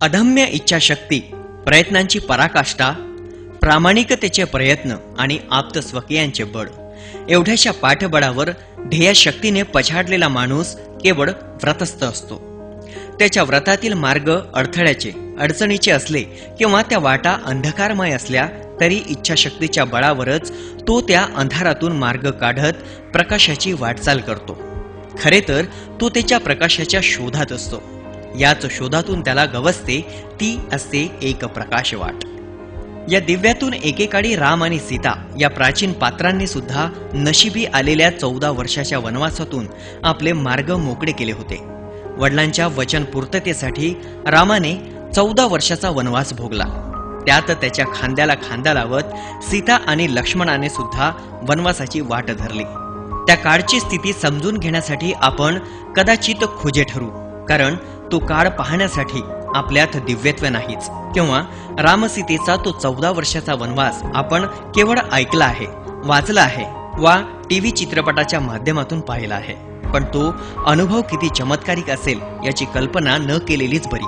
अदम्य इच्छाशक्ती प्रयत्नांची पराकाष्ठा प्रामाणिकतेचे प्रयत्न आणि आप्त स्वकीयांचे बळ. एवढ्याशा पाठबळावर ध्येयशक्तीने पछाडलेला माणूस केवळ व्रतस्थ असतो. त्याच्या व्रतातील मार्ग अडथळ्याचे अडचणीचे असले किंवा त्या वाटा अंधकारमय असल्या तरी इच्छाशक्तीच्या बळावरच तो त्या अंधारातून मार्ग काढत प्रकाशाची वाटचाल करतो. खरे तर तो त्याच्या प्रकाशाच्या शोधात असतो. याच शोधातून त्याला गवसते ती असते एक प्रकाशवाट. या दिव्यातून एकेकाळी राम आणि सीता या प्राचीन पात्रांनी सुद्धा नशिबी आलेल्या चौदा वर्षाच्या वनवासातून आपले मार्ग मोकळे केले होते. वडिलांच्या वचन पूर्ततेसाठी रामाने चौदा वर्षाचा वनवास भोगला. त्यात त्याच्या खांद्याला खांदा लावत सीता आणि लक्ष्मणाने सुद्धा वनवासाची वाट धरली. त्या काळची स्थिती समजून घेण्यासाठी आपण कदाचित खुजे ठरू कारण तो काळ पाहण्यासाठी आपल्यात दिव्यत्व नाहीच. किंवा रामसीतेचा तो चौदा वर्षाचा वनवास आपण केवळ ऐकला आहे वाचला आहे वा टीव्ही चित्रपटाच्या माध्यमातून पाहिला आहे. पण तो अनुभव किती चमत्कारिक असेल याची कल्पना न केलेलीच बरी.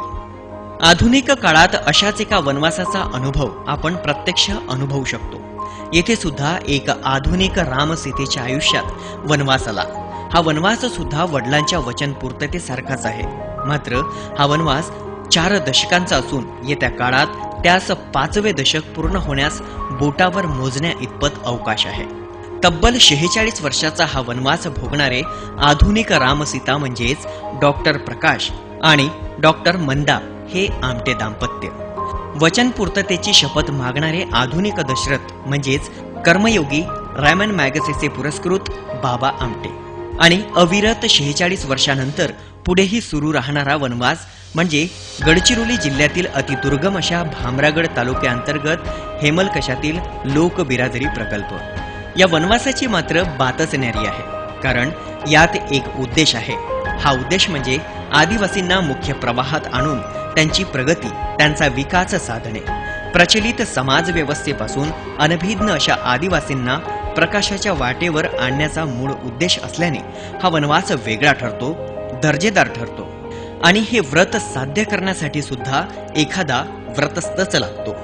आधुनिक काळात अशाच एका वनवासाचा अनुभव आपण प्रत्यक्ष अनुभवू शकतो. येथे सुद्धा एक आधुनिक रामसीतेच्या आयुष्यात वनवास आला. हा वनवास सुद्धा वडिलांच्या वचन पूर्ततेसारखाच आहे. मात्र हा वनवास चार दशकांचा असून येत्या काळात त्यास पाचवे दशक पूर्ण होण्यास बोटावर मोजण्या इतपत अवकाश आहे. तब्बल शेहेचाळीस वर्षाचा हा वनवास भोगणारे आधुनिक रामसीता म्हणजेच डॉक्टर प्रकाश आणि डॉक्टर मंदा हे आमटे दाम्पत्य. वचन पूर्ततेची शपथ मागणारे आधुनिक दशरथ म्हणजेच कर्मयोगी रायमन मॅगसेसे पुरस्कृत बाबा आमटे. आणि अविरत शेहेचाळीस वर्षानंतर पुढेही सुरू राहणारा वनवास म्हणजे गडचिरोली जिल्ह्यातील अतिदुर्गम अशा भामरागड तालुक्याअंतर्गत हेमलकशातील लोकबिरादरी प्रकल्प. या वनवासाची मात्र बातच न्यारी आहे कारण यात एक उद्देश आहे. हा उद्देश म्हणजे आदिवासींना मुख्य प्रवाहात आणून त्यांची प्रगती त्यांचा विकास साधणे. प्रचलित समाज व्यवस्थेपासून अनभिज्ञ अशा आदिवासींना प्रकाशाच्या वाटेवर आणण्याचा मूळ उद्देश असल्याने हा वनवास वेगळा ठरतो दर्जेदार ठरतो. आणि हे व्रत साध्य करण्यासाठी सुद्धा एखादा व्रतस्थच लागतो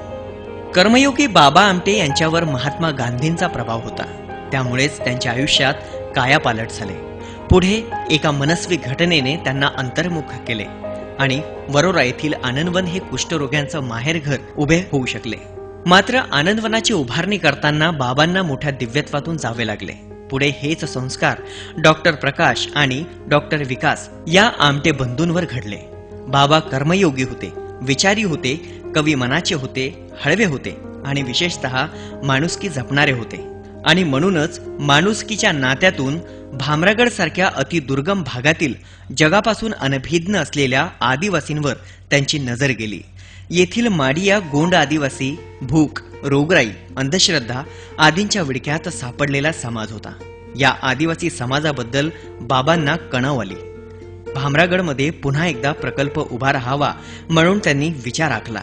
कर्मयोगी बाबा आमटे यांच्यावर महात्मा गांधींचा प्रभाव होता. त्यामुळेच त्यांच्या आयुष्यात कायापालट झाले. पुढे एका मनस्वी घटनेने त्यांना अंतर्मुख केले आणि वरोरा येथील आनंदवन हे कुष्ठरोग्यांचं माहेरघर उभे होऊ शकले. मात्र आनंदवनाची उभारणी करताना बाबांना मोठ्या दिव्यत्वातून जावे लागले. पुढे हेच संस्कार डॉक्टर प्रकाश आणि डॉक्टर विकास या आमटे बंधूंवर घडले. बाबा कर्मयोगी होते विचारी होते कवी मनाचे होते हळवे होते आणि विशेषतः माणुसकी जपणारे होते. आणि म्हणूनच माणुसकीच्या नात्यातून भामरागड सारख्या अतिदुर्गम भागातील जगापासून अनभिज्ञ असलेल्या आदिवासींवर त्यांची नजर गेली. येथील माडिया गोंड आदिवासी भूक रोगराई अंधश्रद्धा आदींच्या विडक्यात सापडलेला समाज होता. या आदिवासी समाजाबद्दल बाबांना कणाव आली. भामरागडमध्ये पुन्हा एकदा प्रकल्प उभा राहावा म्हणून त्यांनी विचार आखला.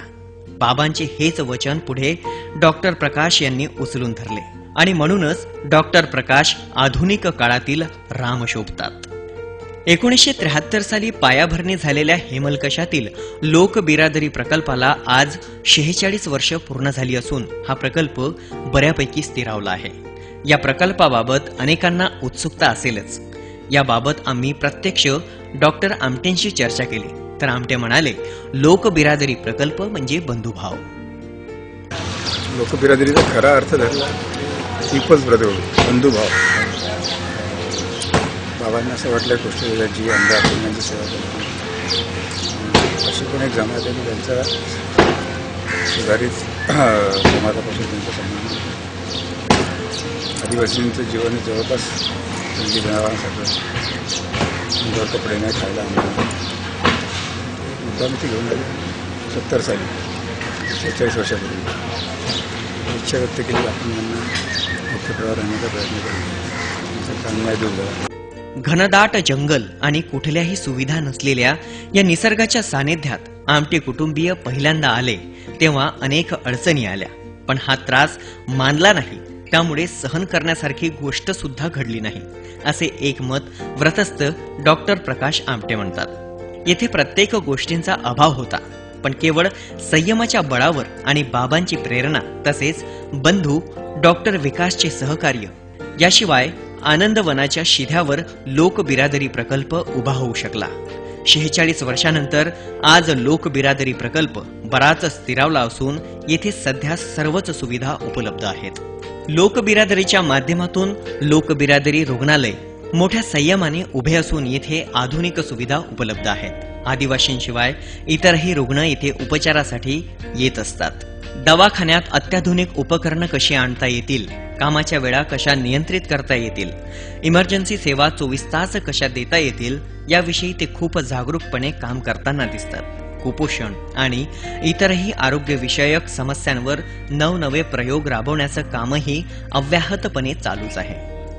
बाबांचे हेच वचन पुढे डॉक्टर प्रकाश यांनी उचलून धरले आणि म्हणूनच डॉक्टर प्रकाश आधुनिक काळातील राम शोभतात. एकोणीसशे त्र्याहत्तर साली पायाभरणी झालेल्या हेमलकशातील लोक बिरादरी प्रकल्पाला आज शेहेचाळीस वर्ष पूर्ण झाली असून हा प्रकल्प बऱ्यापैकी स्थिरावला आहे. या प्रकल्पाबाबत अनेकांना उत्सुकता असेलच. याबाबत आम्ही प्रत्यक्ष डॉक्टर आमटेंशी चर्चा केली. तर आमटे म्हणाले लोकबिरादरी प्रकल्प म्हणजे बंधुभाव. लोकबिरादरीचा खरा अर्थ धरला पीपल्स बंधुभाव. बाबांना असं वाटलं गोष्ट जी आमदार यांची सेवा करतो अशी पण एक जमात आहे की त्यांचा सुधारित समाजापासून त्यांचा संबंध आदिवासींचं जीवन जवळपास त्यांची जनावरांसारखं सुंदर कपडे नाही खायला मुद्दा मी ती घेऊन आली सत्तर साली. शेहेचाळीस वर्षापूर्वी. इच्छा व्यक्त केली आपण त्यांना मुख्य प्रवाह आणण्याचा प्रयत्न करू. त्यांचं काम नाही झाला घनदाट जंगल आणि कुठल्याही सुविधा नसलेल्या या निसर्गाच्या सानिध्यात आमटे कुटुंबीय पहिल्यांदा आले तेव्हा अनेक अडचणी आल्या. पण हा त्रास मानला नाही त्यामुळे सहन करण्यासारखी गोष्ट सुद्धा घडली नाही असे एक मत व्रतस्थ डॉक्टर प्रकाश आमटे म्हणतात. येथे प्रत्येक गोष्टींचा अभाव होता पण केवळ संयमाच्या बळावर आणि बाबांची प्रेरणा तसेच बंधू डॉक्टर विकासचे सहकार्य याशिवाय आनंदवनाच्या शिध्यावर लोकबिरादरी प्रकल्प उभा होऊ शकला. शेहेचाळीस वर्षानंतर आज लोकबिरादरी प्रकल्प बराच स्थिरावला असून येथे सध्या सर्वच सुविधा उपलब्ध आहेत. लोकबिरादरीच्या माध्यमातून लोकबिरादरी रुग्णालय मोठ्या संयमाने उभे असून येथे आधुनिक सुविधा उपलब्ध आहेत. आदिवासींशिवाय इतरही रुग्ण येथे उपचारासाठी येत असतात. दवाखान्यात अत्याधुनिक उपकरणं कशी आणता येतील? कामाच्या वेळा कशा नियंत्रित करता येतील? इमर्जन्सी सेवा चोवीस तास कशा देता येतील? याविषयी ते खूप जागरूकपणे काम करताना दिसतात. कुपोषण आणि इतरही आरोग्यविषयक समस्यांवर नवनवे प्रयोग राबवण्याचं कामही अव्याहतपणे चालूच आहे.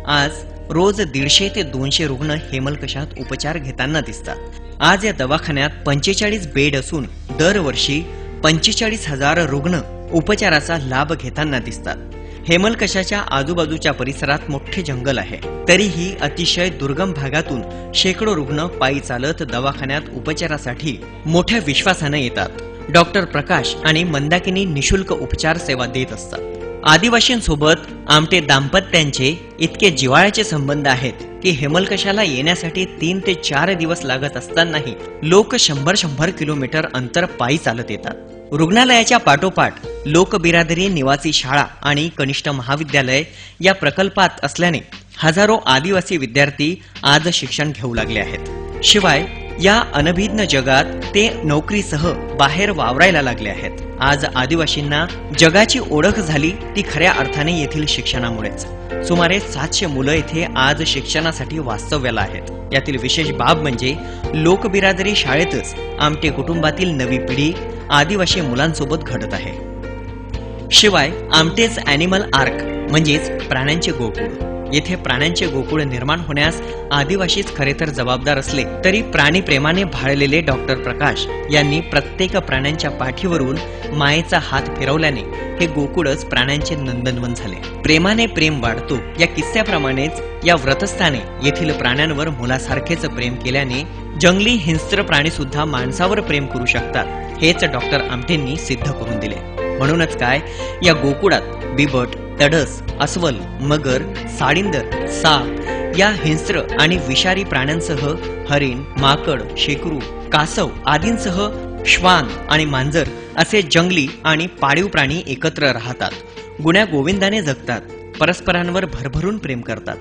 आज रोज दीडशे ते दोनशे रुग्ण हेमलकशात उपचार घेताना दिसतात. आज या दवाखान्यात पंचेचाळीस बेड असून दरवर्षी पंचेचाळीस हजार रुग्ण उपचाराचा लाभ घेताना दिसतात. हेमलकशाच्या आजूबाजूच्या परिसरात मोठे जंगल आहे. तरीही अतिशय दुर्गम भागातून शेकडो रुग्ण पायी चालत दवाखान्यात उपचारासाठी मोठ्या विश्वासाने येतात. डॉक्टर प्रकाश आणि मंदाकिनी निशुल्क उपचार सेवा देत असतात. आदिवासींसोबत आमटे दाम्पत्यांचे इतके जिव्हाळ्याचे संबंध आहेत की हेमलकशाला येण्यासाठी तीन ते चार दिवस लागत असतानाही लोक शंभर शंभर किलोमीटर अंतर पायी चालत येतात. रुग्णालयाच्या पाठोपाठ लोकबिरादरी निवासी शाळा आणि कनिष्ठ महाविद्यालय या प्रकल्पात असल्याने हजारो आदिवासी विद्यार्थी आज शिक्षण घेऊ लागले आहेत. शिवाय या अनभिज्ञ जगात ते नोकरीसह बाहेर वावरायला लागले आहेत. आज आदिवासींना जगाची ओळख झाली ती खऱ्या अर्थाने येथील शिक्षणामुळेच. सुमारे सातशे मुलं इथे आज शिक्षणासाठी वास्तव्याला आहेत. यातील विशेष बाब म्हणजे लोकबिरादरी शाळेतच आमटे कुटुंबातील नवी पिढी आदिवासी मुलांसोबत घडत आहे. शिवाय आमटेच अॅनिमल आर्क म्हणजेच प्राण्यांचे गोकुळ. येथे प्राण्यांचे गोकुळ निर्माण होण्यास आदिवासीच खरे तर जबाबदार असले तरी प्राणी प्रेमाने भाळलेले डॉक्टर प्रकाश यांनी प्रत्येक प्राण्यांच्या पाठीवरून मायेचा हात फिरवल्याने हे गोकुळच प्राण्यांचे नंदनवन झाले. प्रेमाने प्रेम वाढतो. या किस्स्याप्रमाणेच या व्रतस्थाने येथील प्राण्यांवर मुलासारखेच प्रेम केल्याने जंगली हिंस्त्र प्राणी सुद्धा माणसावर प्रेम करू शकतात हेच डॉक्टर आमटेंनी सिद्ध करून दिले. म्हणूनच काय या गोकुळात बिबट तडस अस्वल मगर साडिंदर साप या हिंस्र आणि विषारी प्राण्यांसह हरिण माकड शेकरू कासव आदींसह श्वान आणि मांजर असे जंगली आणि पाळीव प्राणी एकत्र राहतात. गुण्या गोविंदाने जगतात परस्परांवर भरभरून प्रेम करतात.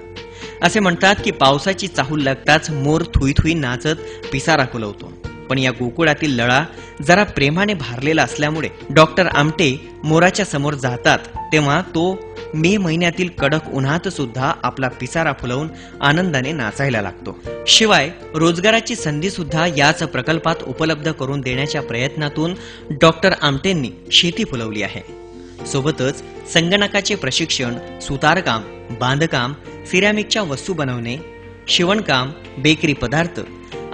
असे म्हणतात की पावसाची चाहूल लागताच मोर थुई थुई नाचत पिसारा कुलवतो पण या गोकुळातील लळा जरा प्रेमाने भारलेला असल्यामुळे डॉक्टर आमटे मोराच्या समोर जातात तेव्हा तो मे महिन्यातील कडक उन्हात सुद्धा आपला पिसारा फुलवून आनंदाने नाचायला लागतो. शिवाय रोजगाराची संधी सुद्धा याच प्रकल्पात उपलब्ध करून देण्याच्या प्रयत्नातून डॉक्टर आमटेंनी शेती फुलवली आहे. सोबतच संगणकाचे प्रशिक्षण सुतारकाम बांधकाम सिरॅमिकच्या वस्तू बनवणे शिवणकाम बेकरी पदार्थ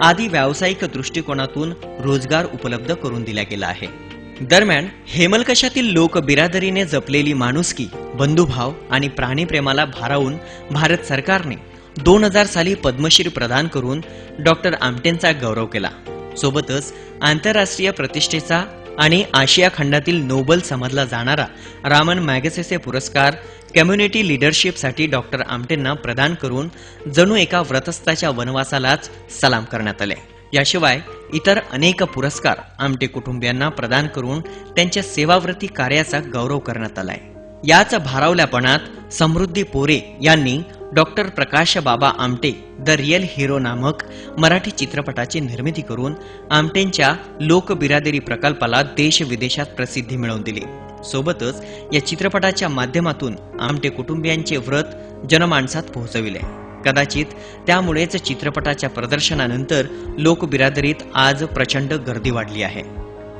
आदी व्यावसायिक दृष्टिकोनातून रोजगार उपलब्ध करून दिला गेला आहे. दरम्यान हेमलकशातील लोक बिरादरीने जपलेली माणुसकी बंधुभाव आणि प्राणीप्रेमाला भारावून भारत सरकारने दोन हजार साली पद्मश्री प्रदान करून डॉक्टर आमटेंचा गौरव केला. सोबतच आंतरराष्ट्रीय प्रतिष्ठेचा आणि आशिया खंडातील नोबल समजला जाणारा रामन मॅगसेसे पुरस्कार कम्युनिटी लिडरशिपसाठी डॉक्टर आमटेंना प्रदान करून जणू एका व्रतस्थाच्या वनवासालाच सलाम करण्यात आले. याशिवाय इतर अनेक पुरस्कार आमटे कुटुंबियांना प्रदान करून त्यांच्या सेवाव्रती कार्याचा गौरव करण्यात आलाय. याच भारावल्यापणात समृद्धी पोरे यांनी doctor Prakash Baba Amte the real hero नामक मराठी चित्रपटाची निर्मिती करून आमटेंच्या लोकबिरादरी प्रकल्पाला देश विदेशात प्रसिद्धी मिळवून दिली. सोबतच या चित्रपटाच्या माध्यमातून आमटे कुटुंबियांचे व्रत जनमानसात पोहोचविले. कदाचित त्यामुळेच चित्रपटाच्या प्रदर्शनानंतर लोकबिरादरीत आज प्रचंड गर्दी वाढली आहे.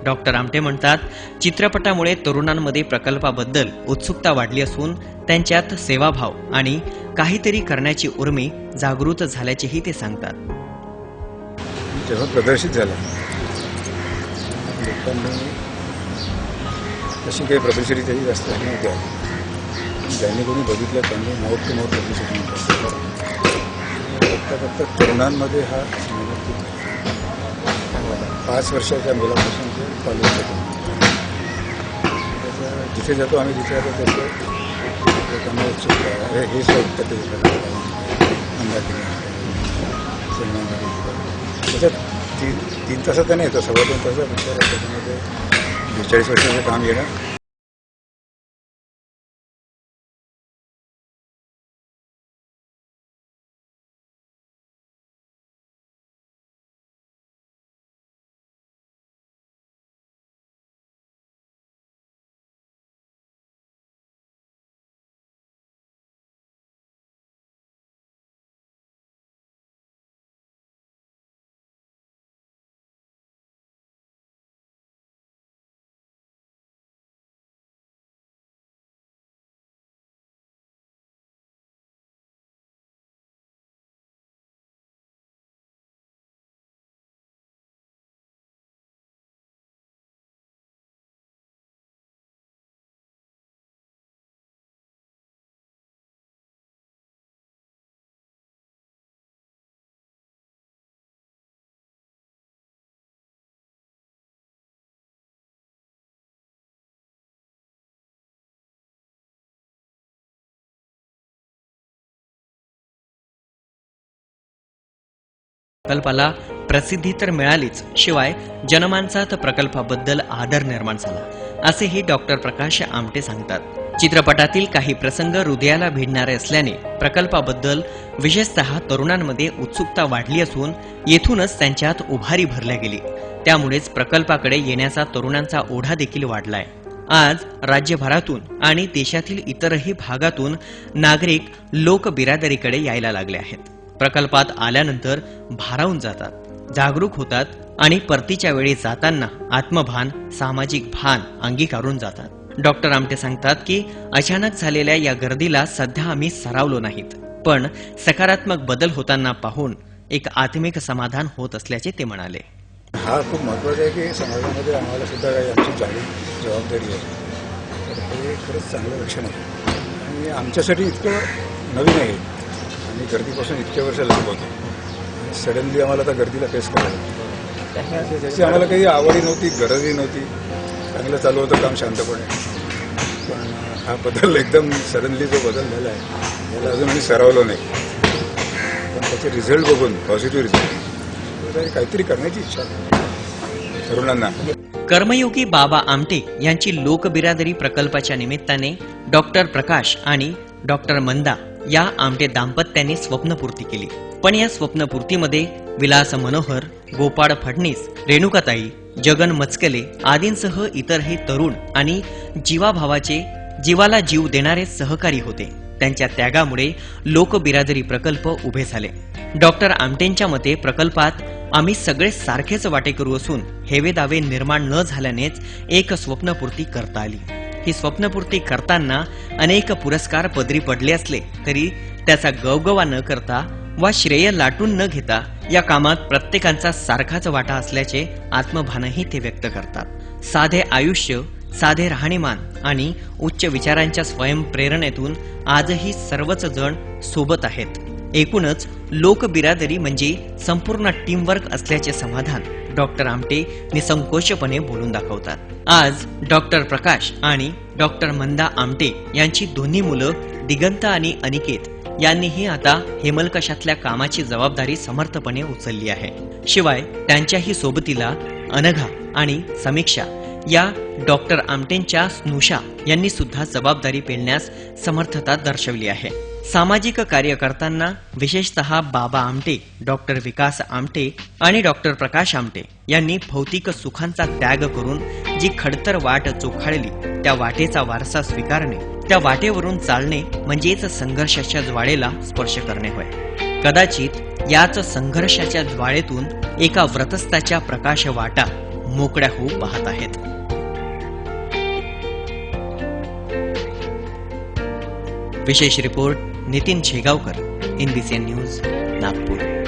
डॉक्टर आमटे म्हणतात चित्रपटामुळे तरुणांमध्ये प्रकल्पाबद्दल उत्सुकता वाढली असून त्यांच्यात सेवाभाव आणि काहीतरी करण्याची उर्मी जागृत झाल्याचेही ते सांगतात. जेव्हा प्रदर्शित झाला तशी काही पब्लिसिटी त्याची जास्त ज्यांनी कोणी बघितलं त्यांनी मोठ टू मोर फक्त फक्त तरुणांमध्ये हा पाच वर्षाच्या मुलापासून ते कॉलेज होतं जिथे जातो आम्ही जिथे जातो त्याचं त्यांना उत्सुक आहे. हे हे ते त्याच्यात तीन तीन तासात नाही येतं. सव्वा दोन तासात विचार त्याच्यामध्ये बेचाळीस वर्षाचं काम येणं प्रकल्पाला प्रसिद्धी तर मिळालीच शिवाय जनमानसात प्रकल्पाबद्दल आदर निर्माण झाला असेही डॉक्टर प्रकाश आमटे सांगतात. चित्रपटातील काही प्रसंग हृदयाला भिडणारे असल्याने प्रकल्पाबद्दल विशेषतः तरुणांमध्ये उत्सुकता वाढली असून येथूनच त्यांच्यात उभारी भरल्या गेली. त्यामुळेच प्रकल्पाकडे येण्याचा तरुणांचा ओढा देखील वाढलाय. आज राज्यभरातून आणि देशातील इतरही भागातून नागरिक लोक बिरादरीकडे यायला लागले आहेत. प्रकल्पात आल्यानंतर भारावून जातात जागरूक होतात आणि परतीच्या वेळी जाताना आत्मभान सामाजिक भान अंगीकारून जातात. डॉक्टर आमटे सांगतात की अचानक झालेल्या या गर्दीला सध्या आम्ही सरावलो नाहीत पण सकारात्मक बदल होताना पाहून एक आत्मिक समाधान होत असल्याचे ते म्हणाले. हा खूप महत्त्वाचा आहे की समाजामध्ये आम्हाला सुद्धा काही आमची जाणीव जबाबदारी आहे. हे खरंच चांगलं लक्षण आहे. आणि आमच्यासाठी इतकं नवीन आहे. आणि गर्दीपासून इतक्या वर्ष लांब होतो. सडनली आम्हाला त्या गर्दीला फेस करायला त्याची आम्हाला काही आवडही नव्हती गरजही नव्हती. चांगलं चालू होतं काम शांतपणे. पण हा बदल एकदम सडनली जो बदल झाला आहे याला अजून आम्ही सरावलो नाही. पण त्याचे रिझल्ट बघून पॉझिटिव्ह रिझल्ट काहीतरी करण्याची इच्छा तरुणांना. कर्मयोगी बाबा आमटे यांची लोकबिरादरी प्रकल्पाच्या निमित्ताने डॉक्टर प्रकाश आणि डॉक्टर मंदा या आमटे दाम्पत्याने स्वप्नपूर्ती केली. पण या स्वप्नपूर्तीमध्ये विलास मनोहर गोपाळ फडणीस रेणुकाताई जगन मचकले आदींसह इतरही तरुण आणि जीवाभावाचे जीवाला जीव देणारे सहकारी होते. त्यांच्या त्यागामुळे लोकबिरादरी प्रकल्प उभे झाले. डॉक्टर आमटेंच्या मते प्रकल्पात आम्ही सगळे सारखेच वाटेकरू असून हेवे दावे निर्माण न झाल्यानेच एक स्वप्नपूर्ती करता आली. ही स्वप्नपूर्ती करताना अनेक पुरस्कार पदरी पडले असले तरी त्याचा गवगवा न करता वा श्रेय लाटून न घेता या कामात प्रत्येकांचा सारखाच वाटा असल्याचे आत्मभानही ते व्यक्त करतात. साधे आयुष्य साधे राहणीमान आणि उच्च विचारांच्या स्वयंप्रेरणेतून आजही सर्वच जण सोबत आहेत. एकूणच लोकबिरादरी म्हणजे संपूर्ण टीमवर्क असल्याचे समाधान. डॉक्टर आमटे निसंकोचपणे बोलून दाखवतात. आज डॉक्टर प्रकाश आणि डॉक्टर मंदा आमटे यांची दोन्ही मुलं दिगंत आणि अनिकेत यांनीही आता हेमलकशातल्या कामाची जबाबदारी समर्थपणे उचलली आहे. शिवाय त्यांच्याही सोबतीला अनघा आणि समीक्षा या डॉक्टर आमटेंच्या स्नुषा यांनी सुद्धा जबाबदारी पेलण्यास समर्थता दर्शवली आहे. सामाजिक कार्य करताना विशेषतः बाबा आमटे डॉक्टर विकास आमटे आणि डॉक्टर प्रकाश आमटे यांनी भौतिक सुखांचा त्याग करून जी खडतर वाट चोखाळली त्या वाटेचा वारसा स्वीकारणे त्या वाटेवरून चालणे म्हणजेच संघर्षाच्या ज्वाळेला स्पर्श करणे होय. कदाचित याच संघर्षाच्या ज्वाळेतून एका व्रतस्थाच्या प्रकाश वाटा मोकळ्या होऊ पाहत आहेत. विशेष report Nitin Shegaonkar NBCN news Nagpur.